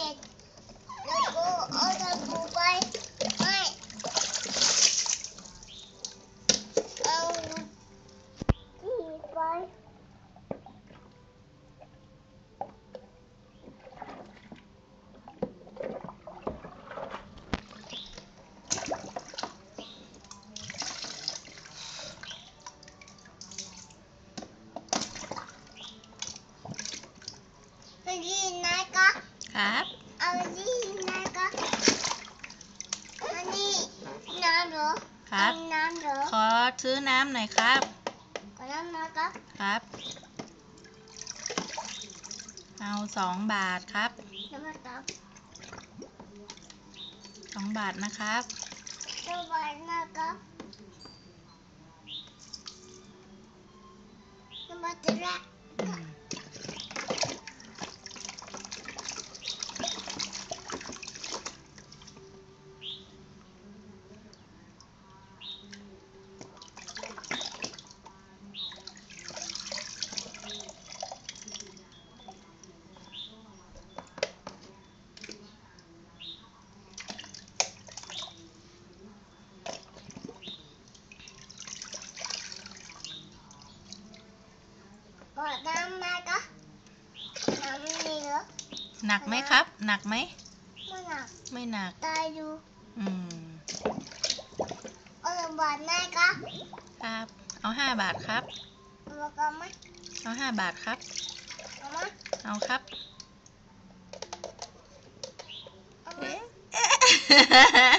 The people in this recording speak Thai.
magic. ครับ เอาที่นะคะอันนี้น้ำเหรอครับอันนี้น้ำเหรอขอซื้อน้ำหน่อยครับ ขอน้ำนะคะครับ เอาสองบาทครับน้ำนะคะสองบาทนะครับน้ำหวานนะคะน้ำมันจะละ อืมขอน้ำนะคะน้ำนี่เหรอหนักไหมครับ หนักไหม ไม่หนัก ไม่หนัก ตายดู อืมเอาน้ำหวานนะคะครับ เอาห้าบาทครับเอามากันไหมเอาห้าบาทครับ เอามาเอาครับเอามาเอ๊ะ